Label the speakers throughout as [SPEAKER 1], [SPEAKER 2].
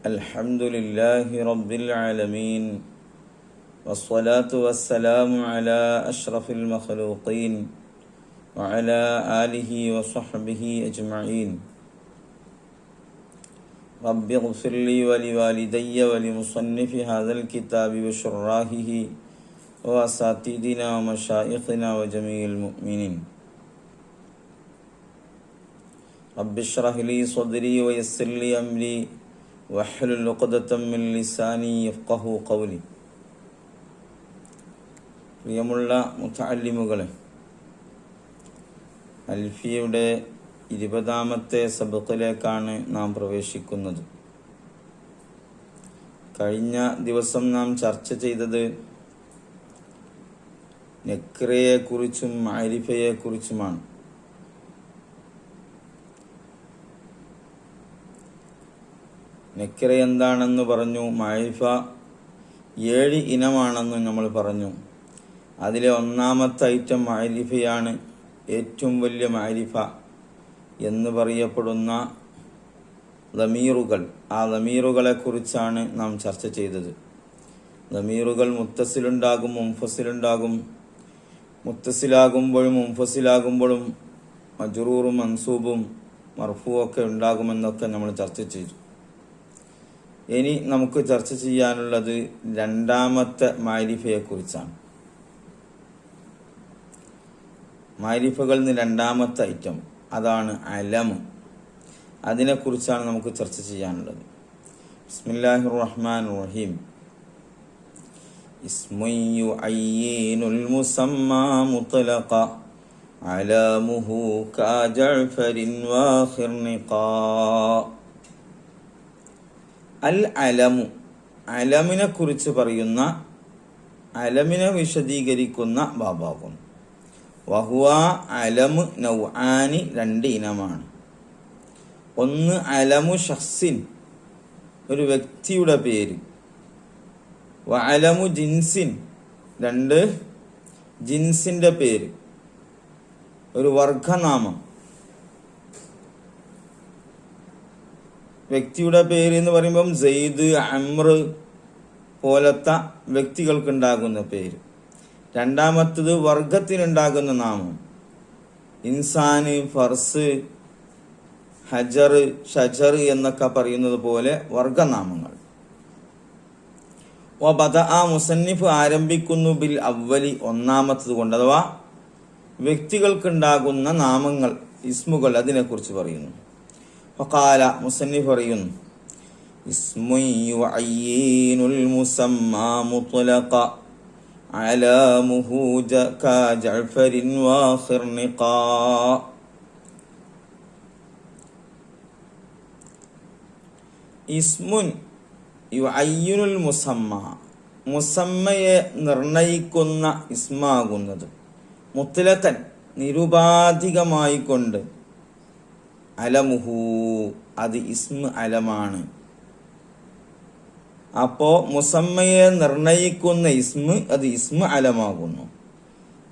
[SPEAKER 1] الحمد لله رب العالمين والصلاة والسلام على أشرف المخلوقين وعلى آله وصحبه أجمعين. رب اغفر لي ولوالدي ولمصنف هذا الكتاب وشراحه وأساتذنا ومشايخنا وجميع المؤمنين. رب اشرح لي صدري ويسر لي أمري. واحلل عقدة من لساني يفقه قولي പ്രിയമുള്ള മുത്തല്ലിമുകളെ അൽഫിയുടെ ഇരുപതാമത്തെ സബക്കിലേക്കാണ് നാം പ്രവേശിക്കുന്നത് കഴിഞ്ഞ ദിവസം നാം ചർച്ച ചെയ്തത് നെക്രയെക്കുറിച്ചും മാരിഫയെക്കുറിച്ചുമാണ് നെക്ര എന്താണെന്ന് പറഞ്ഞു. മാരിഫ ഏഴ് ഇനമാണെന്ന് നമ്മൾ പറഞ്ഞു. അതിലെ ഒന്നാമത്തെ ഐറ്റം മാരിഫയാണ് ഏറ്റവും വലിയ മാരിഫ എന്ന് പറയപ്പെടുന്ന ലമീറുകൾ ആ ലമീറുകളെ കുറിച്ചാണ് നാം ചർച്ച ചെയ്തത്. ലമീറുകൾ മുത്തസിലുണ്ടാകും മുംഫസിലുണ്ടാകും മുത്തസിലാകുമ്പോഴും മുംഫസിലാകുമ്പോഴും മജുറൂറും മൻസൂബും മർഫുവും ഒക്കെ ഉണ്ടാകുമെന്നൊക്കെ നമ്മൾ ചർച്ച ചെയ്തു. ഇനി നമുക്ക് ചർച്ച ചെയ്യാനുള്ളത് രണ്ടാമത്തെ മാരിഫയെക്കുറിച്ചാണ് മാരിഫകളിൽ നിന്ന് രണ്ടാമത്തെ ഐറ്റം അതാണ് അലമ് അതിനെക്കുറിച്ചാണ് നമുക്ക് ചർച്ച ചെയ്യാനുള്ളത് ബിസ്മില്ലാഹി റഹ്മാൻ റഹീം اسم يعين المسمى مطلقا علامه كجعفر وخرنقا അൽ അലമു അലമിനെ കുറിച്ച് പറയുന്ന അലമിനെ വിശദീകരിക്കുന്ന ബാബാകും വഹുവ അലമ് നൗആനി രണ്ട് ഇനമാണ്. ഒന്ന് അലമു ഷഹ്സിൻ ഒരു വ്യക്തിയുടെ പേര്. വ അലമു ജിൻസിൻ രണ്ട് ജിൻസിന്റെ പേര്. ഒരു വർഗനാമം വ്യക്തിയുടെ പേര് എന്ന് പറയുമ്പം സെയ്ദ് അമ്ര പോലത്തെ വ്യക്തികൾക്കുണ്ടാകുന്ന പേര്. രണ്ടാമത്തത് വർഗത്തിനുണ്ടാകുന്ന നാമം. ഇൻസാന് ഫർസ് ഹജർ ഷജർ എന്നൊക്കെ പറയുന്നത് പോലെ വർഗനാമങ്ങൾ. ബദ ആ മുസന്നിഫ് ആരംഭിക്കുന്നു ബിൽ അവലി ഒന്നാമത്തത് കൊണ്ട് അഥവാ വ്യക്തികൾക്കുണ്ടാകുന്ന നാമങ്ങൾ ഇസ്മുകൾ അതിനെക്കുറിച്ച് പറയുന്നു. ഫഖാല മുസന്നിഫ് പറയുന്നു ഇസ്മു യുഅയ്യിനുൽ മുസമ്മാ മുത്ലഖ അലാമുഹു കജഅഫരിൻ വഖിർനിഖാ ഇസ്മുൻ യുഅയ്യിനുൽ മുസമ്മ മുസമ്മയെ നിർണയിക്കുന്ന ഇസ്മാകുന്നത് മുത്തലക്കൻ നിരുപാധികമായി കൊണ്ട് അലമുഹു. അത് ഇസ്മ അലമാണ്. അപ്പോ മുസമ്മയെ നിർണയിക്കുന്ന ഇസ്മ അത് ഇസ്മ അലമാകുന്നു.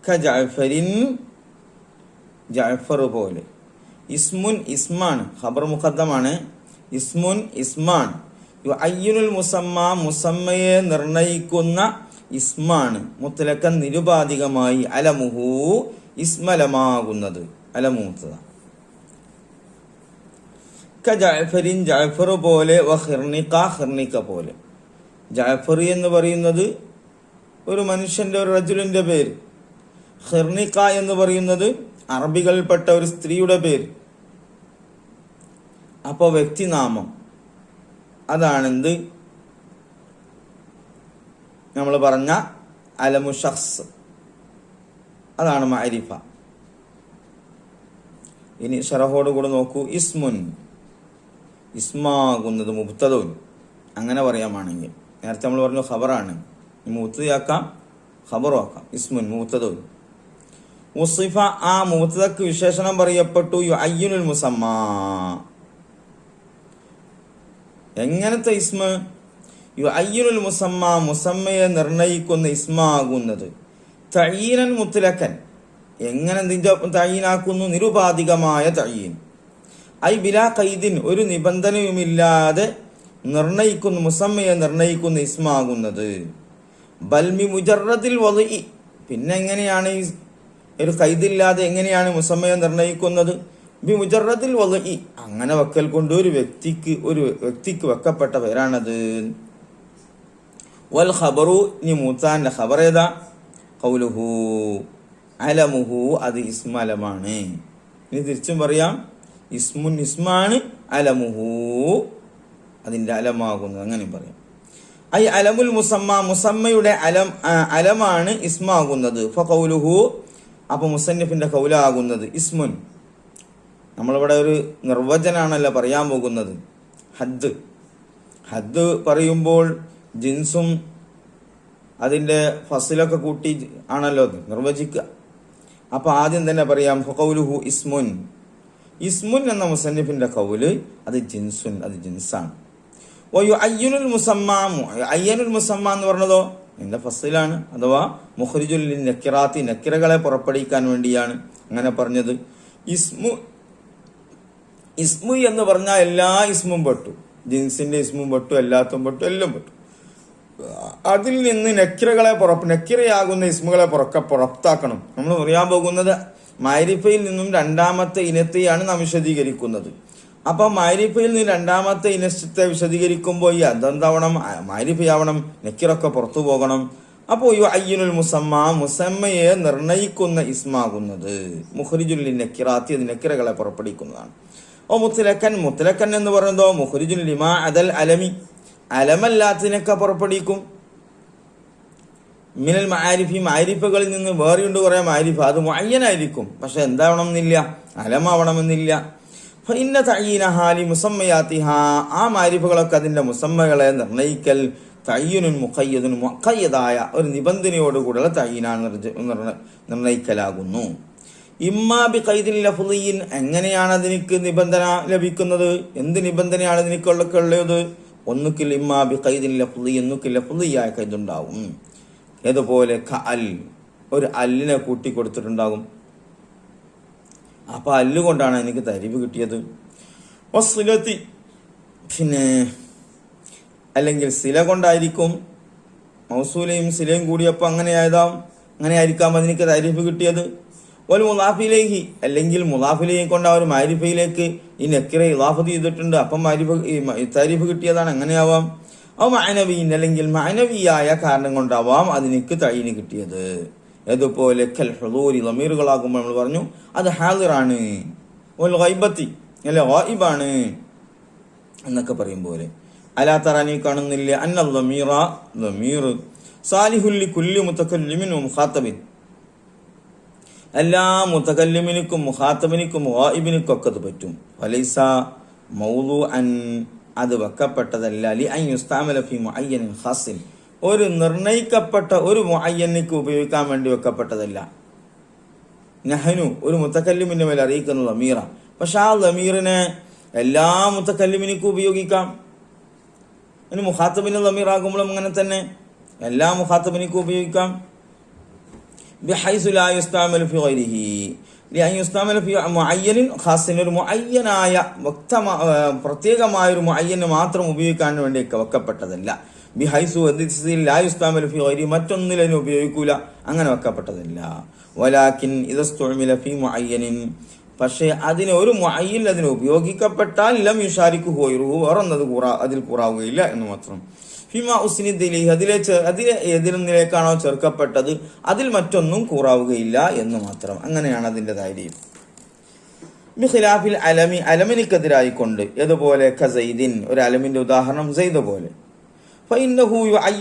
[SPEAKER 1] ക ജാഫരിൻ പോലെ. ഇസ്മുൻ ഇസ്മാണ് ഖബർ മുഖദ്ദമാണ്. ഇസ്മുൻ ഇസ്മാൻ. അയ്യുനുൽ മുസമ്മ മുസമ്മയെ നിർണയിക്കുന്ന ഇസ്മാണ്. മുത്തലക്കൻ നിരുപാധികമായി അലമുഹു ഇസ്മലമാകുന്നത് അലമുത്തത ജാഫരിൻ ജാഫർ പോലെ വ ഹിർണിക്ക പോലെ. ജാഫർ എന്ന് പറയുന്നത് ഒരു മനുഷ്യന്റെ ഒരു റജുലിന്റെ പേര്. ഹിർണിക്ക എന്ന് പറയുന്നത് അറബികളിൽപ്പെട്ട ഒരു സ്ത്രീയുടെ പേര്. അപ്പോൾ വ്യക്തിനാമം. അതാണെന്ത്? നമ്മൾ പറഞ്ഞ അലമു ഷഖ്സ് അതാണ് മാരിഫ ഇനി ഷറഹോട് കൂടെ നോക്കൂ. ഇസ്മുൻ. ഇസ്മാകുന്നത് മുബ്തദവും അങ്ങനെ പറയാമാണെങ്കിൽ. നേരത്തെ നമ്മൾ പറഞ്ഞു ഖബറാണ്. മുബ്തദയാക്കാം ഖബറും ആക്കാം ഇസ്മുൻ മുബ്തദവും മുസിഫ ആ മുബ്തദക്ക് വിശേഷണം പറയപ്പെട്ടു യു അയ്യുനുൽ മുസമ്മ. എങ്ങനത്തെ ഇസ്മ? യു അയ്യുനുൽ മുസമ്മ മുസമ്മയെ നിർണയിക്കുന്ന ഇസ്മാകുന്നത്. തഴീനൻ മുത്തലക്കൻ എങ്ങനെ നിന്റെ തഴീനാക്കുന്നു നിരുപാധികമായ തഴീൻ ഐ ബിലാ കൈദിൻ ഒരു നിബന്ധനയുമില്ലാതെ നിർണയിക്കുന്നു മുസമ്മയെ നിർണയിക്കുന്ന ഇസ്മാകുന്നത്. ബൽമി മുജറത്തിൽ വലി പിന്നെ എങ്ങനെയാണ് ഈ ഒരു കൈദില്ലാതെ എങ്ങനെയാണ് മുസമ്മയെ നിർണയിക്കുന്നത്? ബി മുജറത്തിൽ വലി അങ്ങനെ വെക്കൽ കൊണ്ട് ഒരു വ്യക്തിക്ക് ഒരു വ്യക്തിക്ക് വെക്കപ്പെട്ട പേരാണത്. വൽ ഖബറു. ഇനി മൂത്താന്റെ ഖബർ ഏതാ? കൗലുഹു അലമുഹു. അത് ഇസ്മലമാണ്. ഇനി തിരിച്ചും പറയാം. ഇസ്മുൻ ഇസ്മാണ് അലമുഹു. അതിന്റെ അലമാകുന്നത് അങ്ങനെ പറയാം. ഐ അലമുൽ മുസമ്മ മുസമ്മയുടെ അലം അലമാണ് ഇസ്മാകുന്നത്. ഫൗലുഹു അപ്പോൾ അപ്പൊ മുസന്നിഫിന്റെ കൗലാകുന്നത് ഇസ്മുൻ. നമ്മളിവിടെ ഒരു നിർവചനാണല്ലോ പറയാൻ പോകുന്നത്. ഹദ്. ഹദ് പറയുമ്പോൾ ജിൻസും അതിന്റെ ഫസിലൊക്കെ കൂട്ടി ആണല്ലോ അത് നിർവചിക്കുക. അപ്പൊ ആദ്യം തന്നെ പറയാം ഫൗലുഹു ഇസ്മുൻ. ഇസ്മുൻ എന്ന മുസന്നിഫിന്റെ കൗൽ അത് ജിൻസുൻ അത് ജിൻസാണ്. അയ്യനുൽ അയ്യനുൽ മുസമ്മ എന്ന് പറഞ്ഞതോ? നിന്റെ ഫസിലാണ്. അഥവാ മുഹരിജുൽ നക്കിറാത്തി നക്കിറകളെ പുറപ്പെടുവിക്കാൻ വേണ്ടിയാണ് അങ്ങനെ പറഞ്ഞത്. ഇസ്മു ഇസ്മു എന്ന് പറഞ്ഞാൽ എല്ലാ ഇസ്മും പെട്ടു. ജിൻസിന്റെ ഇസ്മും പെട്ടു എല്ലാത്തും പെട്ടു എല്ലാം പെട്ടു. അതിൽ നിന്ന് നക്കിറകളെ പുറ നക്കിറയാകുന്ന ഇസ്മുകളെ പുറക്ക പുറത്താക്കണം. നമ്മൾ പറയാൻ പോകുന്നത് മാരിഫയിൽ നിന്നും രണ്ടാമത്തെ ഇനത്തെയാണ് നാം വിശദീകരിക്കുന്നത്. അപ്പൊ മാരിഫയിൽ നിന്ന് രണ്ടാമത്തെ ഇനത്തെ വിശദീകരിക്കുമ്പോൾ ഈ അതെന്താവണം? മാരിഫയാവണം നെക്കിറൊക്കെ പുറത്തു പോകണം. അപ്പോൾ ഈ അയ്യനുൽ മുസമ്മ മുസമ്മയെ നിർണയിക്കുന്ന ഇസ്മാകുന്നത് മുഖരിജുൽ നക്കിറാത്തി അത് നക്കിറകളെ പുറപ്പെടുവിക്കുന്നതാണ്. ഓ മുത്തലക്കൻ മുത്തലക്കൻ എന്ന് പറയുന്നതോ മുഖരിജുൽ ലിമാ അതൽ അലമി. അലമല്ലാത്തതിനൊക്കെ പുറപ്പെടുവിക്കും. മിനൽ മാരിഫി മാരിഫുകളിൽ നിന്ന് വേറെയുണ്ട് കുറെ മാരിഫ് അത് മയ്യനായിരിക്കും പക്ഷെ എന്താവണം എന്നില്ല അലമാവണമെന്നില്ല ഇന്ന ഹാലി മുസമ്മയാത്തിഹ. ആ മാരിഫുകളൊക്കെ അതിന്റെ മുസമ്മകളെ നിർണയിക്കൽ തയ്യനും മുഖയ്യതുൻ മുഖയ്യതായ ഒരു നിബന്ധനയോടുകൂടിയുള്ള തയ്യനാണ് നിർണയിക്കലാകുന്നു. ഇമ്മാബി കൈദിൻ ലഫുദീൻ. എങ്ങനെയാണ് അതിനിക്ക് നിബന്ധന ലഭിക്കുന്നത്? എന്ത് നിബന്ധനയാണ് അതിനിക്കുള്ളൊക്കെ ഉള്ളത്? ഒന്നുകിൽ ഇമ്മാബി കൈദിൻ ലഫുദി ഒന്നുക്കിൽ ലഫുദിയായ കൈതുണ്ടാവും ഏതുപോലെ ഖ അൽ ഒരു അല്ലിനെ കൂട്ടി കൊടുത്തിട്ടുണ്ടാകും. അപ്പൊ അല്ല് കൊണ്ടാണ് എനിക്ക് തരിവ് കിട്ടിയത്. വസ്സുലത്തി പിന്നെ അല്ലെങ്കിൽ സില കൊണ്ടായിരിക്കും. മൗസൂലയും സിലയും കൂടിയപ്പോൾ അങ്ങനെ ആയതാം. അങ്ങനെ ആയിരിക്കാം അതിനിക്ക് താരിഫ് കിട്ടിയത്. ഒരു മുലാഫിലേക്ക് അല്ലെങ്കിൽ മുലാഫിലേക്ക് കൊണ്ട് ആ ഒരു മാരിഫയിലേക്ക് ഈ നെക്കിറെ ഇലാഫത്ത് ചെയ്തിട്ടുണ്ട്. അപ്പം മാരിഫ് താരിഫ് കിട്ടിയതാണ്. അങ്ങനെയാവാം അത് മാനവീൻ അല്ലെങ്കിൽ മാനവിയായ കാരണം കൊണ്ടാവാം അതിനിക്ക് തൈന് കിട്ടിയത്. അതുപോലെ കൽ ഹദൂരി ലമീറുകളാകുമ്പോൾ നമ്മൾ പറഞ്ഞു അത് ഹാദിറാണ്. ഗൈബത്തി അല്ലെ ഗൈബാണ് എന്നൊക്കെ പറയും പോലെ. അലാ തറാനി കാണുന്നില്ല അന്ന ലമീറ ലമീർ സാലിഹുല്ലി കുല്ലി മുത്തക്കല്ലിമിൻ മുഖാത്തബിൻ. എല്ലാ മുത്തകല്ലിമിനിക്കും മുഖാത്തബിനിക്കും ഗായിബിനിക്കും ഒക്കെ അത് പറ്റും. ഫലൈസ മൗലു അൻ അത് വെക്കപ്പെട്ടതല്ല. ലി അൻ യുസ്താമല ഫി മുഅയ്യനിൻ ഖാസിൻ. ഒരു നിർണയിക്കപ്പെട്ട ഒരു മുഅയ്യനിക്ക് ഉപയോഗിക്കാൻ വേണ്ടി വെക്കപ്പെട്ടതല്ല. നഹനു ഒരു മുത്തക്കല്ലിമിന്റെ മേൽ അറിയിക്കുന്ന ലമീറ പക്ഷെ ആ ലമീറിനെ എല്ലാ മുത്തക്കല്ലിമിനിക്കും ഉപയോഗിക്കാം. ഇനി മുഖാത്തബിന് ലമീറാകുമ്പോഴും അങ്ങനെ തന്നെ. എല്ലാ മുഹാത്തബിനിക്കും ഉപയോഗിക്കാം. ബിഹൈസു മുഅയ്യനിൻ ഖാസിൻ ഒരു മുഅയ്യനായ വ്യക്തമായ പ്രത്യേകമായ ഒരു മുഅയ്യന് മാത്രം ഉപയോഗിക്കാൻ വേണ്ടി വെക്കപ്പെട്ടതല്ല. ബിഹൈസു ഹൈസു ലാ യുസ്താമലു ഫി ഗൈരി മറ്റൊന്നിലും ഉപയോഗിക്കൂല. അങ്ങനെ വെക്കപ്പെട്ടതല്ല. വലാക്കിൻ ഇതസ്തുഴമിലഫി മുഅയ്യനിൻ. പക്ഷേ അതിന് ഒരു മുഅയ്യിൽ അതിന് ഉപയോഗിക്കപ്പെട്ടാൽ ലം യുഷാരിക്കു ഹോയിറുഹു. വേറൊന്നത് കൂറാ അതിൽ കൂറാവുകയില്ല എന്ന് മാത്രം. ഫിമ ഉസ്നിദിലി അതിലെ അതിലെ ഏതിലൊന്നിലേക്കാണോ ചേർക്കപ്പെട്ടത് അതിൽ മറ്റൊന്നും കൂറാവുകയില്ല എന്ന് മാത്രം. അങ്ങനെയാണ് അതിന്റെ ധൈര്യം. ബിഖിലാഫിൽ അലമി അലമിനിക്കെതിരായിക്കൊണ്ട് ഏതുപോലെ ഖസൈദിൻ ഒരു അലമിന്റെ ഉദാഹരണം സെയ്ദ് പോലെ.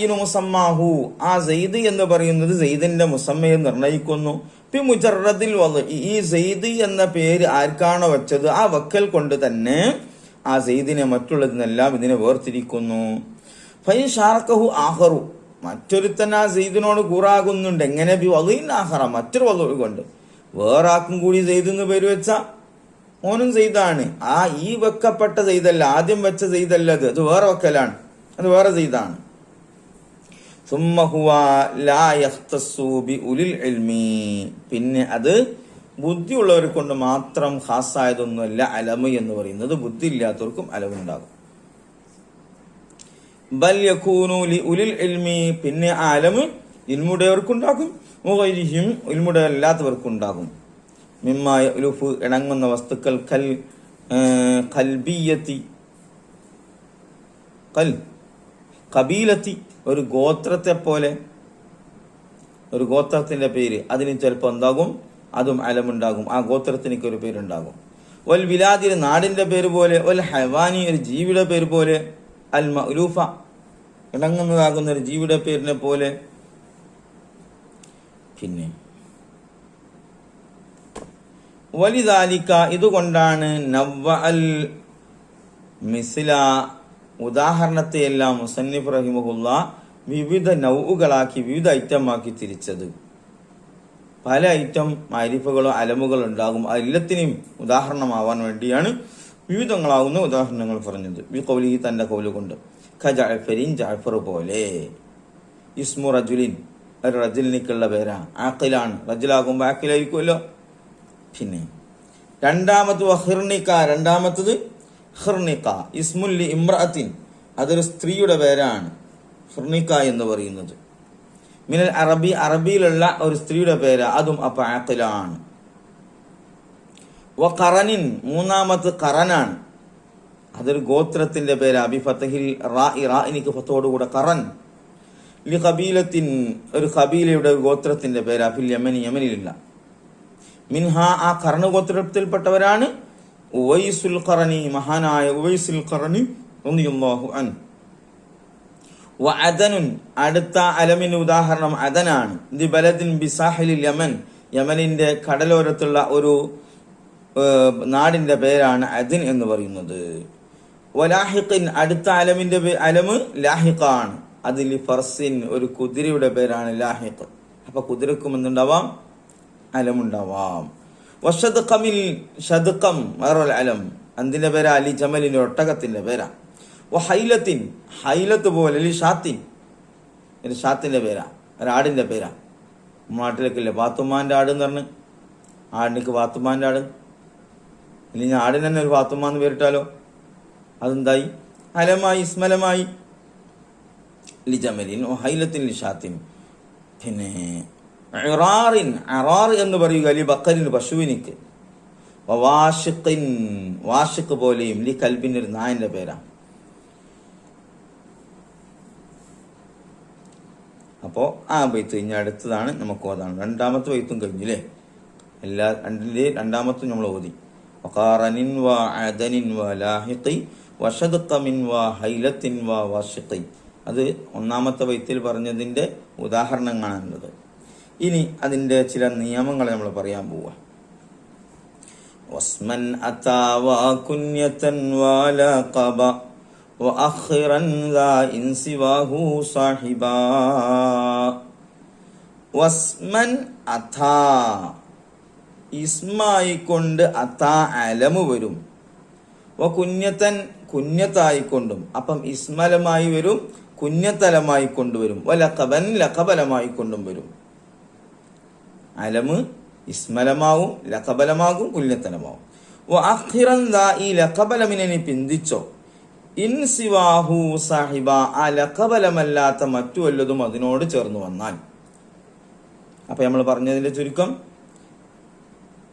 [SPEAKER 1] മുസമ്മാഹു ആ സെയ്ദ് എന്ന് പറയുന്നത് സെയ്ദിന്റെ മുസമ്മയെ നിർണയിക്കുന്നു. പി മുജറദിൽ വന്ന് ഈ സെയ്ദ് എന്ന പേര് ആർക്കാണോ വെച്ചത്? ആ വക്കൽ കൊണ്ട് തന്നെ ആ സെയ്ദിനെ മറ്റുള്ളതിനെല്ലാം ഇതിനെ വേർതിരിക്കുന്നു. ഫൈൻ ഷാർക്കഹു ആഹറു. മറ്റൊരുത്തൻ ആ സെയ്ദിനോട് കൂറാകുന്നുണ്ട്. എങ്ങനെ? ബി വകയിൻ ആഹറ. മറ്റൊരു വക കൊണ്ട്. വേറെ ആക്കും കൂടി സെയ്തെന്ന് പേര് വെച്ച ഓനും സെയ്താണ് ആ ഈ വെക്കപ്പെട്ട സെയ്തല്ല ആദ്യം വെച്ച സെയ്തല്ല അത്. അത് വേറെ വെക്കലാണ്. അത് വേറെ സെയ്താണ് പിന്നെ അത് ബുദ്ധിയുള്ളവരെ കൊണ്ട് മാത്രം ഹാസായതൊന്നുമല്ല അലമ് എന്ന് പറയുന്നത്. ബുദ്ധി ഇല്ലാത്തവർക്കും അലവുണ്ടാകും. ബൽ ഇൽമി പിന്നെ ആലമ് ഇൽമുടയവർക്കുണ്ടാകും. മുഖരിഹിം ഇൽമുടയല്ലാത്തവർക്കുണ്ടാകും. മിമ്മായ ഉലുഫ് ഇണങ്ങുന്ന വസ്തുക്കൾ കൽ കൽബിയത്തി കൽ കബീലത്തി ഒരു ഗോത്രത്തെ പോലെ ഒരു ഗോത്രത്തിന്റെ പേര്. അതിന് ചിലപ്പോൾ എന്താകും? അതും അലമുണ്ടാകും. ആ ഗോത്രത്തിനൊക്കെ ഒരു പേരുണ്ടാകും. ഒൽ വിലാദിന് നാടിന്റെ പേര് പോലെ ഒൽ ഹവാനി ഒരു ജീവിയുടെ പേര് പോലെ അൽ മഅലൂഫ ഇണങ്ങുന്നതാകുന്ന ഒരു ജീവിയുടെ പേരിനെ പോലെ. പിന്നെ വലിതാലിക്ക ഇതുകൊണ്ടാണ് നവ്വ അൽ മിസില ഉദാഹരണത്തെയെല്ലാം മുസന്നിഫ് റഹിമഹുല്ല വിവിധ നൗകളാക്കി വിവിധ ഐറ്റമാക്കി തിരിച്ചത്. പല ഐറ്റം അരിഫുകളോ അലമുകളോ ഉണ്ടാകും. എല്ലാത്തിനെയും ഉദാഹരണമാവാൻ വേണ്ടിയാണ് വിവിധങ്ങളാവുന്ന ഉദാഹരണങ്ങൾ പറഞ്ഞത്. വി കൗലി തന്റെ കൗൽ കൊണ്ട്. ഖ ജഅഫർ പോലെ. ഇസ്മു റജുലിൻ ഒരു റജുലിനിക്കുള്ള പേരാ. ആക്കിലാണ് റജുലാകുമ്പോ ആക്കിലായിരിക്കുമല്ലോ പിന്നെ രണ്ടാമത് ഹിർണിക്ക രണ്ടാമത്തത് ഹിർണിക്ക ഇസ്മുല്ലി ഇമ്രഅത്തിൻ അതൊരു സ്ത്രീയുടെ പേരാണ്. ഹിർണിക്ക എന്ന് പറയുന്നത്. മിനൽ അറബി അറബിയിലുള്ള ഒരു സ്ത്രീയുടെ പേരാ. അതും അപ്പൊ ആക്കിലാണ് വ കറനിൻ മൂന്നാമത് കറനാണ്. അതൊരു ഗോത്രത്തിന്റെ പേര് അബി ഫത്തഹിൽ റാ റാ എനിക്ക് ഫത്തോടുകൂടെ കറൻ. ലി കബീലത്തിൻ ഒരു കബീലയുടെ ഗോത്രത്തിന്റെ പേര് അഫിൽ യമനി യമനിലില്ല. മിൻഹ ആ കർണഗോത്രത്തിൽപ്പെട്ടവരാണ് ഉവൈസുൽ ഖറനി മഹാനായ ഉവൈസുൽ ഖറനി അൻ വഅദനുൻ അടുത്ത അലമിന് ഉദാഹരണം അദനാണ്. The ബലദിൻ ബിസാഹിലിൽ Yemen. യമനിന്റെ കടലോരത്തുള്ള ഒരു ഏഹ്, നാടിന്റെ പേരാണ് അദിൻ എന്ന് പറയുന്നത്. വലാഹിഖിൻ അടുത്ത അലമിന്റെ അലമ് ലാഹിഖാണ്. അതിൽ ഫർസിൻ ഒരു കുതിരയുടെ പേരാണ് ലാഹിഖ്. അപ്പൊ കുതിരക്കും എന്തുണ്ടാവാം? അലമുണ്ടാവാം. വഷദ്ഖമിൽ ഷദ്ഖം വേറൊരു അലം. അതിന്റെ പേരാ അലി ജമലിന്റെ ഒട്ടകത്തിന്റെ പേരാ. ഹൈലത്തിൻ ഹൈലത്ത് പോലെ അലി ഷാത്തിൻ. ഷാത്തിന്റെ പേരാ ഒരാടിന്റെ പേരാ. നാട്ടിലേക്കില്ലേ പാത്തുമാന്റെ ആട് എന്ന് പറഞ്ഞ്. ആടിനേക്ക് പാത്തുമാന്റെ ആട്. ഇല്ലെങ്കിൽ ആടിന് തന്നെ ഒരു ഫാത്തുമ്മ എന്ന് പേരിട്ടാലോ? അതെന്തായി? അലമായി ഇസ്മലമായി ലിജമലിൻ ഹൈലത്തിൻ ലിഷാത്തിൻ പിന്നെ ഇറാറിൻ അറാർ എന്ന് പറയുക ലി ബക്കറിൻ പശുവിനിക്ക്. വാഷിഖിൻ വാഷിഖ് പോലെയും ലി കൽബിൻ ഒരു നായന്റെ പേരാണ്. അപ്പോൾ ആ ബൈത്ത് കഴിഞ്ഞ അടുത്തതാണ് നമുക്ക് ഓതാണ്. രണ്ടാമത്തെ ബൈത്തും കഴിഞ്ഞില്ലേ എല്ലാ രണ്ടിന്റെയും രണ്ടാമത്തും നമ്മൾ ഓതി. വഖാറനിൻ വ അദനിൻ വ ലാഹിഖി വഷദ്ഖമിൻ വ ഹൈലത്തിൻ വ വാഷിഖി അത് ഒന്നാമത്തെ ബൈത്തിൽ പറഞ്ഞതിന്റെ ഉദാഹരണങ്ങളാണുള്ളത് ഇനി അതിന്റെ ചില നിയമങ്ങൾ നമ്മൾ പറയാൻ പോവാ വസ്മൻ അതാവ കുന്യതൻ വാലഖബ وأخرا ذا إن سواه صاحبا വസ്മൻ അഥാ ഇസ്മായി കൊണ്ട് അഥാ അലമു വരും. വ കുഞ്ഞത്തൻ കുഞ്ഞത്തായിക്കൊണ്ടും അപ്പം ഇസ്മലമായി വരും കുഞ്ഞത്തലമായി കൊണ്ടുവരും വ ലഖബൻ ലഖബലമായി കൊണ്ടും വരും. അലമ് ഇസ്മലമാവും ലഖബലമാകും കുഞ്ഞത്തലമാവും. വ അഖിറൻ ഈ ലഖബലമിനെ പിന്തിച്ചോ? ഇൻ സിവാഹു സാഹിബ ആ ലഖബലമല്ലാത്ത മറ്റു വല്ലതും അതിനോട് ചേർന്ന് വന്നാൽ. അപ്പൊ നമ്മൾ പറഞ്ഞതിന്റെ ചുരുക്കം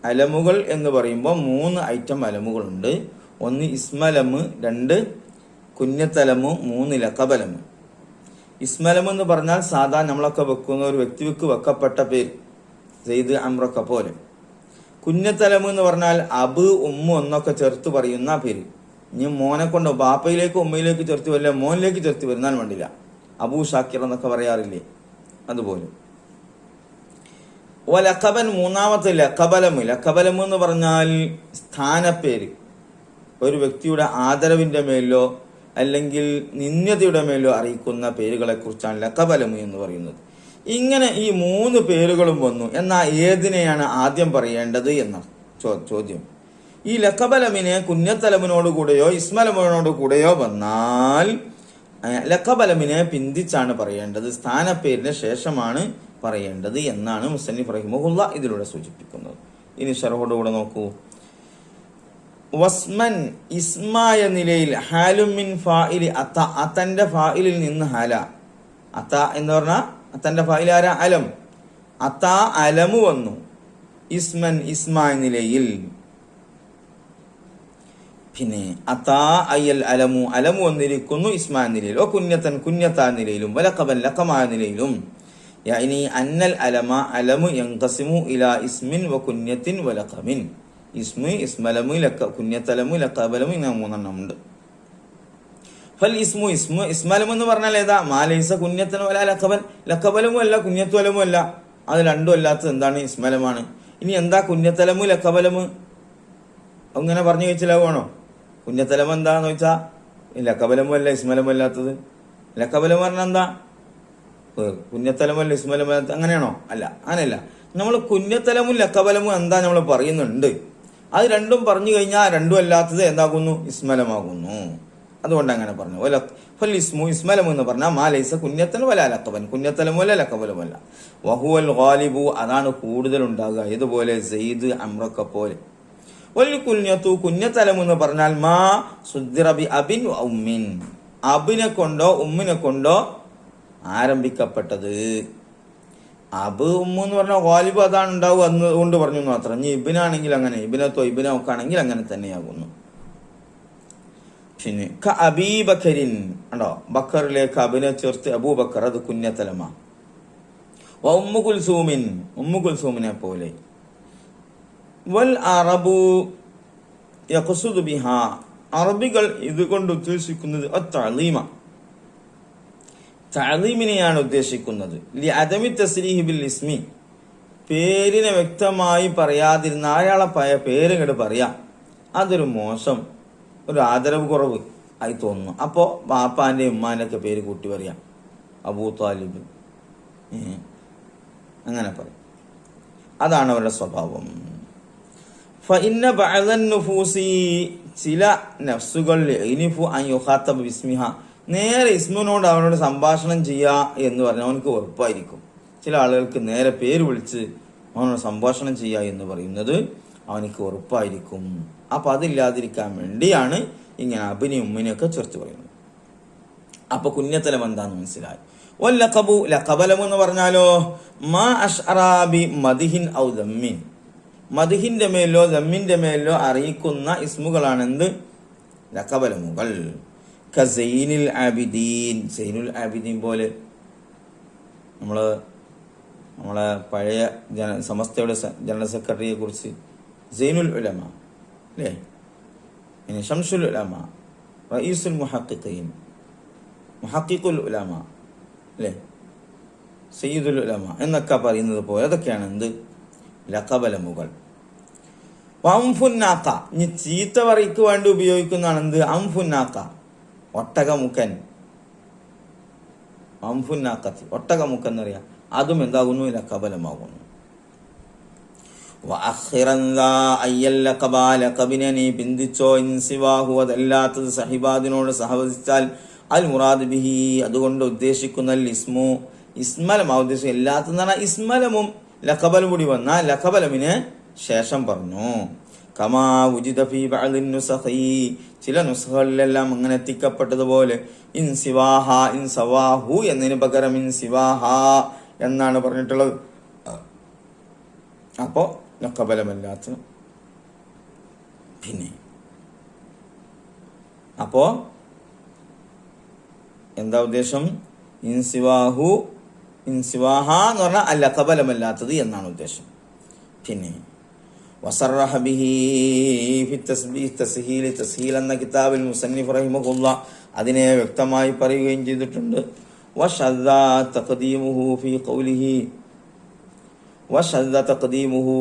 [SPEAKER 1] അലമുകൾ എന്ന് പറയുമ്പോൾ മൂന്ന് ഐറ്റം അലമുകളുണ്ട്. ഒന്ന് ഇസ്മലമ് രണ്ട് കുഞ്ഞത്തലമ് മൂന്ന് ലക്കബലമ് ഇസ്മലം എന്ന് പറഞ്ഞാൽ സാധാ നമ്മളൊക്കെ വെക്കുന്ന ഒരു വ്യക്തിക്ക് വെക്കപ്പെട്ട പേര് സെയ്ദ് അമ്രൊക്കെ പോലെ. കുഞ്ഞത്തലമ് എന്ന് പറഞ്ഞാൽ അബ് ഉമ്മ എന്നൊക്കെ ചേർത്ത് പറയുന്ന പേര്. ഇനി മോനെ കൊണ്ട് ബാപ്പയിലേക്ക് ഉമ്മയിലേക്ക് ചേർത്ത് വരില്ല മോനിലേക്ക് ചേർത്ത് വരുന്നാൽ വേണ്ടില്ല. അബു ഷാക്കിർ എന്നൊക്കെ പറയാറില്ലേ? അതുപോലെ. ലക്കബൻ മൂന്നാമത്തെ ലഖബലമു ലക്കബലമ് എന്ന് പറഞ്ഞാൽ സ്ഥാനപ്പേര്. ഒരു വ്യക്തിയുടെ ആദരവിന്റെ മേലോ അല്ലെങ്കിൽ നിന്യതയുടെ മേലോ അറിയിക്കുന്ന പേരുകളെ കുറിച്ചാണ് ലക്കബലമു എന്ന് പറയുന്നത്. ഇങ്ങനെ ഈ മൂന്ന് പേരുകളും വന്നു. എന്നാൽ ഏതിനെയാണ് ആദ്യം പറയേണ്ടത് എന്ന ചോദ്യം. ഈ ലക്കബലമിനെ കുഞ്ഞത്തലമിനോട് കൂടെയോ ഇസ്മലമിനോട് കൂടെയോ വന്നാൽ ലക്കബലമിനെ പിന്തിച്ചാണ് പറയേണ്ടത്. സ്ഥാനപ്പേരിന് ശേഷമാണ് പറയേണ്ടത് എന്നാണ് മുസന്നിഫ് റഹിമുല്ല ഇതിലൂടെ സൂചിപ്പിക്കുന്നത്. ഇനി ഷറഹോടുകൂടെ നോക്കൂ. വസ്മൻ ഇസ്മ എന്ന നിലയിൽ ഹാലുമിൻ ഫായിലി അത്ത അത്തന്റെ ഫായിലിൽ നിന്ന് ഹാല. അത്ത എന്ന് പറഞ്ഞാൽ അത്തന്റെ ഫായിൽ ആരാ? അലം. അത്ത അലമു വന്നു. ഇസ്മൻ ഇസ്മ എന്ന നിലയിൽ. പിന്നെ അത്താ അയ്യൽ അലമു അലമു വന്നിരിക്കുന്നു ഇസ്മാ നിലയിൽ. ഓ കുഞ്ഞത്തൻ കുഞ്ഞത്താ നിലയിലും വലക്കബൻ ലക്കമായ നിലയിലും. യഅനി അന്നൽ അലമ അലമു യൻഖസിമു ഇലാ ഇസ്മിൻ വ കുഞ്ഞത്തിൻ വലക്കമിൻ ഇസ്മു ഇസ്മലമു ലക്ക കുഞ്ഞത്തലമു ലക്കബലമു ഇങ്ങനെ മൂന്നെണ്ണം ഉണ്ട് ഫൽ ഇസ്മു ഇസ്മു ഇസ്മലമു എന്ന് പറഞ്ഞാൽ ഏതാ മാലൈസ കുഞ്ഞത്തനും അല്ല ലക്കബൻ ലക്കബലമും അല്ല കുഞ്ഞത്വലമും അല്ല അത് രണ്ടും അല്ലാത്തത് എന്താണ് ഇസ്മലമാണ് ഇനി എന്താ കുഞ്ഞത്തലമു ലക്കബലമു അങ്ങനെ പറഞ്ഞു വെച്ചിലാവുകയാണോ കുഞ്ഞത്തലം എന്താന്ന് വെച്ചാ ലക്കബലമും അല്ല ഇസ്മലമും അല്ലാത്തത് ലക്കബലം പറഞ്ഞാൽ എന്താ ഏഹ് ഇസ്മലമ അങ്ങനെയാണോ? അല്ല അങ്ങനെയല്ല. നമ്മൾ കുഞ്ഞത്തലമും ലക്കബലമും എന്താ നമ്മൾ പറയുന്നുണ്ട്? അത് രണ്ടും പറഞ്ഞു കഴിഞ്ഞാൽ രണ്ടും അല്ലാത്തത് എന്താകുന്നു? ഇസ്മലമാകുന്നു. അതുകൊണ്ട് അങ്ങനെ പറഞ്ഞു. ഇസ്മു ഇസ്മലം എന്ന് പറഞ്ഞാൽ മാ ലൈസ കുഞ്ഞത്തലും വല ലക്കബൻ കുഞ്ഞത്തലമു അല്ല ലക്കബലുമല്ല വഹുവൽ ഗാലിബു അതാണ് കൂടുതൽ ഉണ്ടാകുക ഇതുപോലെ സെയ്ദ് അമ്രക്ക പോലെ. ഒരു കുഞ്ഞത്തു കുഞ്ഞത്തലം എന്ന് പറഞ്ഞാൽ മാ സുദ്ദിറബി അബിൻ ഉമ്മിൻ. അബിനെ കൊണ്ടോ ഉമ്മിനെ കൊണ്ടോ ആരംഭിക്കപ്പെട്ടത്. അബ് ഉമ്മു എന്ന് പറഞ്ഞാൽ ഗാലിബ് അതാണ് ഉണ്ടാവുക എന്ന് കൊണ്ട് പറഞ്ഞു മാത്രം. ഇനി ഇബിനാണെങ്കിൽ അങ്ങനെ ഇബിനോ ഒക്കെ ആണെങ്കിൽ അങ്ങനെ തന്നെയാകുന്നു. പിന്നെ ക അബീബക്കരിൻ ഉണ്ടോ ബക്കറിലേക്ക് അബിനെ ചേർത്ത് അബൂബക്കർ അത് കുഞ്ഞത്തലമ. ഉമ്മു കുൽസൂമിൻ ഉമ്മു കുൽസൂമിനെ പോലെ. വൽ അറബു യഖ്സുദു ബിഹ. അറബികൾ ഇതുകൊണ്ട് ഉദ്ദേശിക്കുന്നത് അത്തഅലീമ തഅലീമിനെയാണ് ഉദ്ദേശിക്കുന്നത്. ലി അദമി തസ്രീഹി ബിൽ ഇസ്മി. പേരിനെ വ്യക്തമായി പറയാതിരുന്ന അയാളെ പയ പേര് ഇങ്ങോട്ട് പറയാം. അതൊരു മോശം ഒരു ആദരവ് കുറവ് ആയി തോന്നുന്നു. അപ്പോൾ ബാപ്പാന്റെ ഉമ്മാനൊക്കെ പേര് കൂട്ടി പറയാം. Abu Talib. അങ്ങനെ പറയും. അതാണ് അവരുടെ സ്വഭാവം. ഫഇന്ന ബഅദൻ നുഫൂസി ചില നഫ്സുകൾ ഇനിഫു അൻ യുഖാത്തബ ബിസ്മിഹ. നേരെ ഇസ്മുവിനോട് അവനോട് സംഭാഷണം ചെയ്യാ എന്ന് പറഞ്ഞാൽ അവനക്ക് ഉറപ്പായിരിക്കും. ചില ആളുകൾക്ക് നേരെ പേര് വിളിച്ച് അവനോട് സംഭാഷണം ചെയ്യുക എന്ന് പറയുന്നത് അവനക്ക് ഉറപ്പായിരിക്കും. അപ്പൊ അതില്ലാതിരിക്കാൻ വേണ്ടിയാണ് ഇങ്ങനെ അഭിനയും ഉമ്മിനെയൊക്കെ ചേർത്ത് പറയുന്നത്. അപ്പൊ കുഞ്ഞത്തലം എന്താന്ന് മനസ്സിലായി? വല്ലഖബു ലഖബലം എന്ന് പറഞ്ഞാലോ മാ അഷ്റാബി മദിഹിൻ ഔ ദമ്മിൻ. മദിഹിന്റെ മേലോ ദമ്മിന്റെ മേലോ അറിയിക്കുന്ന ഇസ്മുകളാണെന്ത്? ലക്കബലമുകൾ കസൈനിൽ ആബിദീൻ സൈനുൽ ആബിദീൻ പോലെ നമ്മൾ നമ്മളെ പഴയ ജന സമസ്തയുടെ ജനറൽ സെക്രട്ടറിയെ കുറിച്ച് സൈനുൽ ഉലമ അല്ലേ? പിന്നെ ഷംസുൽ ഉലമ റയീസുൽ മുഹഖിഖീൻ മുഹഖിഖുൽ ഉലമ അല്ലേ? സയ്യിദുൽ ഉലമ എന്നൊക്കെ പറയുന്നത് പോലെ അതൊക്കെയാണ് എന്ത്? ലക്കബലമുകൾ വംഫുന്നാക്ക ഇനി ചീത്ത പറയ്ക്ക് വേണ്ടി ഉപയോഗിക്കുന്നതാണ് എന്ത്? അംഫുന്നാക്ക ഒട്ടകമുക്കൻ അംഫുന്നാക്കത്തി ഒട്ടകമുക്കൻ എന്നറിയാം. അതും എന്താകുന്നു? ലക്കബലമാകുന്നു ലഖബിനെ നീ ബിന്ദിച്ചോ ഇൻസിവാഹു അതല്ലാത്തത് സഹിബാദിനോട് സഹവസിച്ചാൽ അൽ മുറാദ് ബിഹി അതുകൊണ്ട് ഉദ്ദേശിക്കുന്ന ഇസ്മു. ഇസ്മലം ഉദ്ദേശിക്കും എല്ലാത്തെന്ന് പറഞ്ഞാൽ ഇസ്മലമും. ലഖബലും കൂടി വന്നാൽ ലഖബലമിന് ശേഷം പറഞ്ഞു. കമാ നുസഖി. ചില നുസ്ഖകളിലെല്ലാം അങ്ങനെ എത്തിക്കപ്പെട്ടതുപോലെ ഇൻ സിവാഹ ഇൻ സവാഹു എന്നതിന് പകരം ഇൻ സിവാഹ എന്നാണ് പറഞ്ഞിട്ടുള്ളത്. അപ്പോ നൊക്കബലമല്ലാത്ത പിന്നെ. അപ്പോ എന്താ ഉദ്ദേശം? ഇൻസിവാഹു ഇൻസിവാഹ എന്ന് പറഞ്ഞാൽ അല്ല കബലമല്ലാത്തത് എന്നാണ് ഉദ്ദേശം. പിന്നെ വസറഹ ബിഹി ഫി തസ്ബീഹ് തസ്ഹീൽ തസ്ഹീൽ എന്ന കിതാബിൽ മുസന്നിഫ് റഹിമഹുല്ല അതിനെ വ്യക്തമായി പറയുകയും ചെയ്തിട്ടുണ്ട് വശദ്ദ തഖദീമുഹു ഫി ഖൗലിഹി വഷദ്ദ തഖദീമുഹു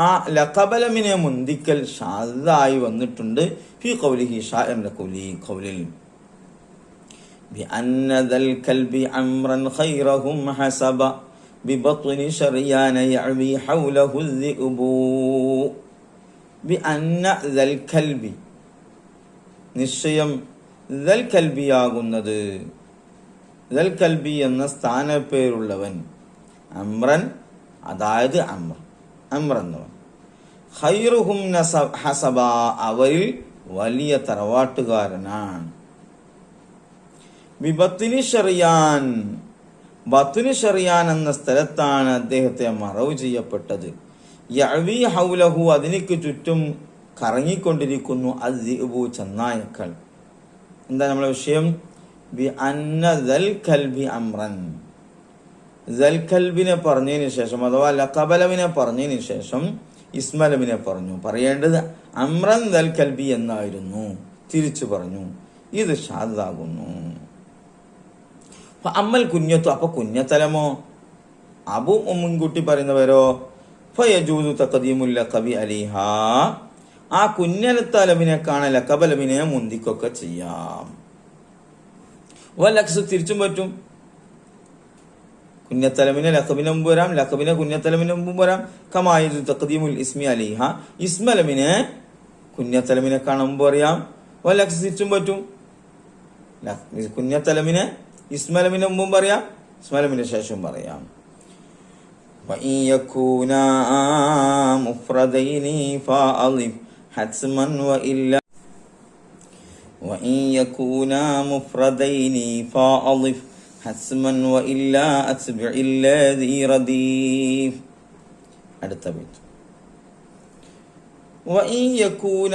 [SPEAKER 1] ആ ലഖബലമിനെ മുന്തിക്കൽ ഷാദായി വന്നിട്ടുണ്ട് ഫി ഖൗലിഹി ഷാഇറിന്റെ ഖൗലി ഖൗലിൽ بأن ذا الكلب عمرا خيرهم حسب ببطن شريان يعوي حوله الذئب بأن ذا الكلب നിശ്ചയം ദൽ കൽബിയാകുന്നത് ദൽ കൽബി എന്ന സ്ഥാനപ്പേരുള്ളവൻ അമ്രൻ അതായത് അമ്ര അമ്ര എന്നവൻ ഖൈറുഹും നസ- ഹസബ അവരിൽ വലിയ തറവാട്ടുകാരനാണ് ബിബത്തിനി ഷറിയാൻ ബത്തുനി ഷറിയാൻ എന്ന സ്ഥലത്താണ് അദ്ദേഹത്തെ മറവ് ചെയ്യപ്പെട്ടത്. യഴവി ഹൗലഹു അതിനിക്ക് ചുറ്റും കറങ്ങിക്കൊണ്ടിരിക്കുന്നു. അദ്ദിബു ചെന്നായക്കൾ. എന്താ നമ്മളെ വിഷയം? ബി അന്ന ദൽ കൽബി അമ്രൻ. ദൽ കൽബിനെ പറഞ്ഞതിന് ശേഷം അഥവാ ലഖബലവിനെ പറഞ്ഞതിന് ശേഷം ഇസ്മലബിനെ പറഞ്ഞു. പറയേണ്ടത് അമ്രൻ ദൽ കൽബി എന്നായിരുന്നു. തിരിച്ചു പറഞ്ഞു. ഇത് ഷാദാകുന്നു. അമ്മൽ കുഞ്ഞത്തു അപ്പൊ കുഞ്ഞത്തലമോ? അബു മുൻകുട്ടി പറയുന്നവരോ? ഫയജൂദു തഖദീമുല്ല കവി അലിഹ. ആ കുഞ്ഞലത്തലമിനെ കാണാൻ ലക്കബലമിനെ മുന്തിക്കൊക്കെ ചെയ്യാം. ലക്സ് തിരിച്ചും പറ്റും. കുഞ്ഞത്തലമിനെ ലഖബിന് മുമ്പ് വരാം ലഖബിനെ കുഞ്ഞത്തലമിന് മുമ്പ് വരാം. കമായു തഖദീമുൽ ഇസ്മി അലിഹ. ഇസ്മലമിനെ കുഞ്ഞത്തലമിനെ കാണുമ്പോൾ അറിയാം. ലക്സ് തിരിച്ചും പറ്റും. കുഞ്ഞത്തലമിനെ ഇസ്മലമിന് മുമ്പും പറയാം ഇസ്മലമിന് ശേഷം പറയാം وإن يكونا مفردين فأضف حتما وإلا وإن يكونا مفردين فأضف حتما وإلا أتبع الذي رديف അടുത്ത ബൈത്ത് വഇൻ യകൂന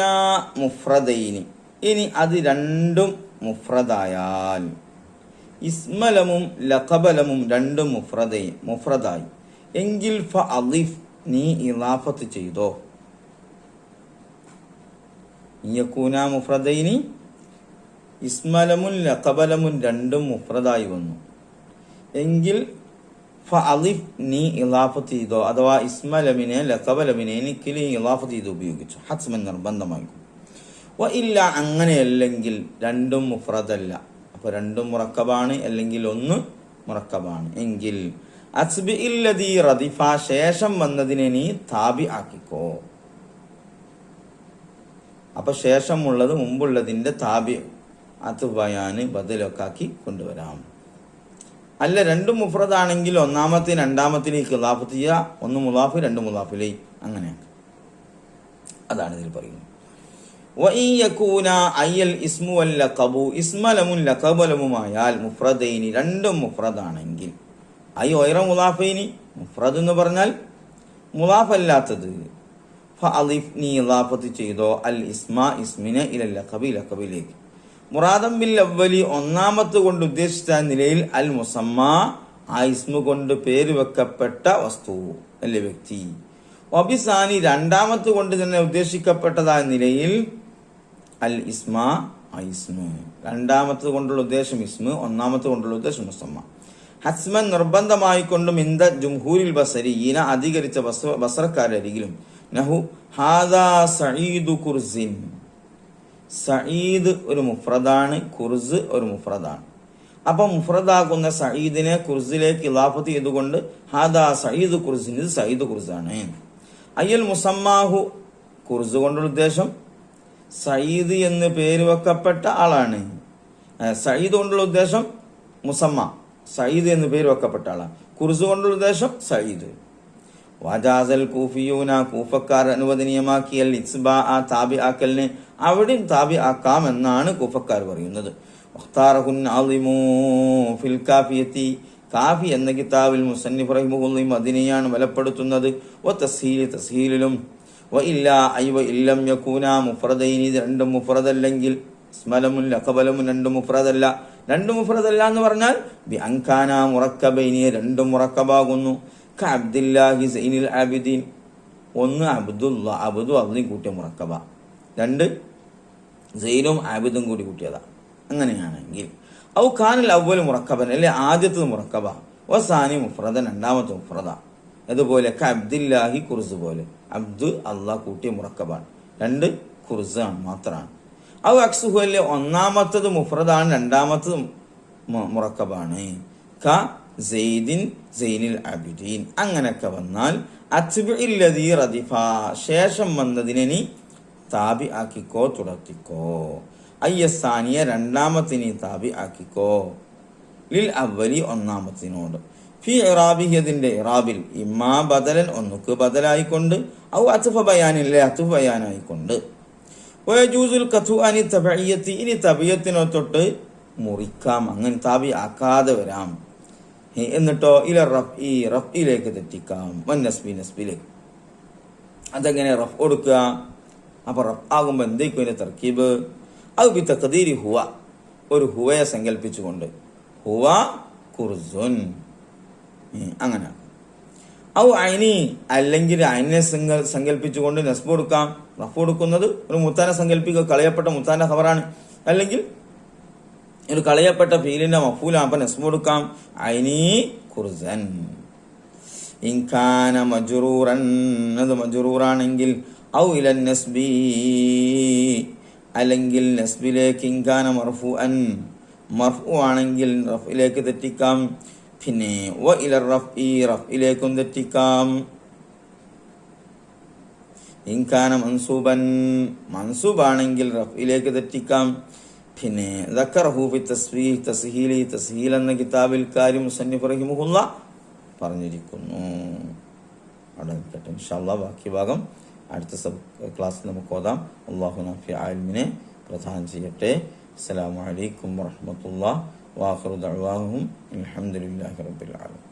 [SPEAKER 1] മുഫ്രദൈനി ഇനി അത് രണ്ടും മുഫ്രദായാൽ ഇസ്മലമും ലഖബലമും രണ്ടും മുഫ്രദൈ മുഫ്രദായി. എങ്കിൽ ഫ അലിഫ് നീ ഇലാഫത്ത് ചെയ്തോ. ഇയക്കൂന മുഫ്രദൈനി ഇസ്മലമും ലഖബലമും രണ്ടും മുഫ്രദായി വന്നു. എങ്കിൽ ഫ അലിഫ് നീ ഇലാഫത്ത് ചെയ്തോ. അഥവാ ഇസ്മലമിനെ ലഖബലമിനെ എനിക്ക് നീ ഇലാഫത്ത് ചെയ്ത് ഉപയോഗിച്ചു. ഹസ്മൻ നിർബന്ധമായിരിക്കും. ഇല്ല അങ്ങനെയല്ലെങ്കിൽ രണ്ടും മുഫ്രദല്ല. അപ്പൊ രണ്ടും മുറക്കബാണ് അല്ലെങ്കിൽ ഒന്ന് മുറക്കബാണ്. എങ്കിൽ റദിഫ ശേഷം വന്നതിനെ നീ താബി ആക്കിക്കോ. അപ്പൊ ശേഷമുള്ളത് മുമ്പുള്ളതിന്റെ താബി ബദലൊക്കെ ആക്കി കൊണ്ടുവരാം. അല്ല രണ്ടും മുഫ്രദാണെങ്കിൽ ഒന്നാമത്തെ രണ്ടാമത്തിലേക്ക് ചെയ്യുക ഒന്ന് മുലാഫ് രണ്ട് മുലാഫിലേ അങ്ങനെ അതാണ് ഇതിൽ പറയുന്നത്. രണ്ടും എന്ന് പറഞ്ഞാൽ മുലാഫ് അല്ലാത്തത് ഫഅലിഫ് നീ ഇലാഫത്ത് ചെയ്തോ അൽ ഇസ്മ ഇസ്മിനെ ഇല മുറാദം ബിൽ അവലി ഒന്നാമത്ത് കൊണ്ട് ഉദ്ദേശിച്ച നിലയിൽ അൽ മുസമ്മ ആ ഇസ്മു കൊണ്ട് പേര് വെക്കപ്പെട്ട വസ്തു അല്ലെ വ്യക്തി. ഒബിസാനി രണ്ടാമത്ത് കൊണ്ട് തന്നെ ഉദ്ദേശിക്കപ്പെട്ടതായ നിലയിൽ അൽ ഇസ്മ ഐസ്മു രണ്ടാമത്തത് കൊണ്ടുള്ള ഉദ്ദേശം ഇസ്മ ഒന്നാമത്തത് കൊണ്ടുള്ള ഉദ്ദേശം മുസമ്മ ഹസ്മൻ നിർബന്ധമായിക്കൊണ്ടും ഇന്ത ജുംഹൂരിൽ ബസരി ഈന അധികരിച്ച ബസ ബസറക്കാരരികിലും നഹു ഹാദാ സഈദു കുർസിൻ. സഈദ് ഒരു മുഫ്രദാണ് കുർസ് ഒരു മുഫ്രദാണ്. അപ്പൊ മുഫ്രദാകുന്ന സഈദിനെ കുർസിലേക്ക് ഇലാഫത്ത് ചെയ്തുകൊണ്ട് ഹാദാ സഈദ് കുർസിൻ ഇത് സഈദ് കുർസാണ്. അയ്യൽ മുസമ്മാഹു കുർസ് കൊണ്ടുള്ള ഉദ്ദേശം സയ്യിദ് എന്ന് പേര് വെക്കപ്പെട്ട ആളാണ്. സയ്യിദ് കൊണ്ടുള്ള ഉദ്ദേശം മുസമ്മ. സയ്യിദ് എന്ന് പേര് വെക്കപ്പെട്ട ആളാണ്. കുർസ് കൊണ്ടുള്ള ഉദ്ദേശം സയ്യിദ് വജാസൽ കൂഫിയൂന കൂഫക്കാർ അനുവദനീയമാക്കിയൽ ഇസ്ബ ആ താബി ആക്കലിനെ അവിടെയും താബി ആക്കാം എന്നാണ് കൂഫക്കാർ പറയുന്നത് ഫിൽ കാഫിയത്തി. കാഫി എന്ന കിതാബിൽ മുസന്നിഫ് റഹിമുള്ളയും അതിനെയാണ് ബലപ്പെടുത്തുന്നത്. ഒ തസീൽ തസ്ഹീലിലും വ ഇല്ല ഐവ ഇല്ലം യക്കൂന മുഫ്രദൈനി ഇത് രണ്ടും മുഫ്രദല്ലെങ്കിൽ സ്മലമുൻ ലഖബലമുൻ രണ്ടും മുഫ്രദല്ല. രണ്ടും മുഫ്രദല്ല എന്ന് പറഞ്ഞാൽ ബി അങ്കാന മുറക്കബൈനി രണ്ടും മുറക്കബാകുന്നു. ക അബ്ദില്ലാഹി സൈനിൽ ആബിദീൻ ഒന്ന് അബ്ദുല്ല അബ്ദു അള്ളി കൂട്ടിയ മുറക്കബ. രണ്ട് സൈനും ആബിദും കൂടി കൂട്ടിയതാ. അങ്ങനെയാണെങ്കിൽ. ഔ ഖാനിൽ അവൽ മുറക്കബൻ അല്ലെ? ആദ്യത്തത് മുറക്കബ. വസാനി മുഫ്രദൻ രണ്ടാമത്തെ മുഫ്രദ. അതുപോലെ ക അബ്ദില്ലാഹി കുർസ് പോലെ. അബ്ദു അള്ളാഹ് കൂട്ടിയ മുറക്കബാണ്. രണ്ട് ഖുർസാണ് മാത്രമാണ് അത് അക്സുഹു അല്ലെ ഒന്നാമത്തത് മുഫ്രദാണ് രണ്ടാമത്തത് മുറക്കബാണ്. ക സെയ്ദിൻ സൈനിൽ അബിദീൻ. അങ്ങനെയൊക്കെ വന്നാൽ അച്ബില്ലതീ റദിഫ ശേഷം വന്നതിനെ നീ താബി ആക്കിക്കോ തുടർത്തിക്കോ അയ്യസ്ഥാനിയ രണ്ടാമത്തിനെ താബി ആക്കിക്കോ ലിൽ അവലി ഒന്നാമത്തിനോട്. ഫി ഇറാബിഹി ഇറാബിൽ ഇമ്മാ ബദലൻ ഒന്നുക്ക് ബദലായിക്കൊണ്ട് ഔ അത്തുഫ ബയാനില്ലേ അത്തുഫ ബയാനായിക്കൊണ്ട്. അനി ഇനി തബിയത്തിനോ തൊട്ട് മുറിക്കാം അങ്ങനെ താബി ആക്കാതെ വരാം. എന്നിട്ടോ ഇല റഫ് ഈ റഫിലേക്ക് തെറ്റിക്കാം നസ്ബി നസ്ബിലേക്ക് അതെങ്ങനെ റഫ് കൊടുക്കുക? അപ്പൊ റഫ് ആകുമ്പോ എന്തേക്കും അതിന്റെ തർക്കീബ്? അത് ബി തഖദീരി ഹുവ ഒരു ഹുവയെ സങ്കല്പിച്ചുകൊണ്ട് ഹുവ കുർസുൻ. അങ്ങനെ. ഔ അയിനി അല്ലെങ്കിൽ അയിനെ സങ്ക- സങ്കല്പിച്ചുകൊണ്ട് നസ്ബ് കൊടുക്കാം. റഫ് കൊടുക്കുന്നത് ഒരു മുത്താനെ സങ്കല്പിക്കുക കളയപ്പെട്ട മുത്താന്റെ ഖബറാണ്. അല്ലെങ്കിൽ ഒരു കളയപ്പെട്ട ഫീലിന്റെ മഫൂലാണ് അപ്പൊ നസ്ബ് കൊടുക്കാം. അയിനി കുർസൻ. ഇൻകാന മജുറൂറൻ അത് മജുറൂറാണെങ്കിൽ ഔ ഇല നസ്ബി. അല്ലെങ്കിൽ നസ്ബിലേക്ക് ഇൻകാന മർഫു അൻ മർഫു ആണെങ്കിൽ റഫിലേക്ക് തെറ്റിക്കാം. പിന്നെ വ ഇല റഫ് ഈ റഫിലേക്കും തെറ്റിക്കാം ഇൻകാന മൻസൂബൻ മൻസൂബാണെങ്കിൽ റഫിലേക്ക് തെറ്റിക്കാം. പിന്നെ ദക്കർഹൂബി തസ്വീ തസ്ഹീലി തസ്ഹീൽ എന്ന കിതാബിൽ കാര്യം മുസന്നിഫ് റഹിമുഹുള്ള പറഞ്ഞിരിക്കുന്നു. അവിടെ നിൽക്കട്ടെ ഇൻഷാല്ലാ ബാക്കി ഭാഗം അടുത്ത സബ് ക്ലാസ്സിൽ നമുക്ക് ഓതാം. അള്ളാഹു നഫി ആൽമിനെ പ്രധാനം ചെയ്യട്ടെ. അസ്സലാമു അലൈക്കും وآخر دعواهم الحمد لله رب العالمين.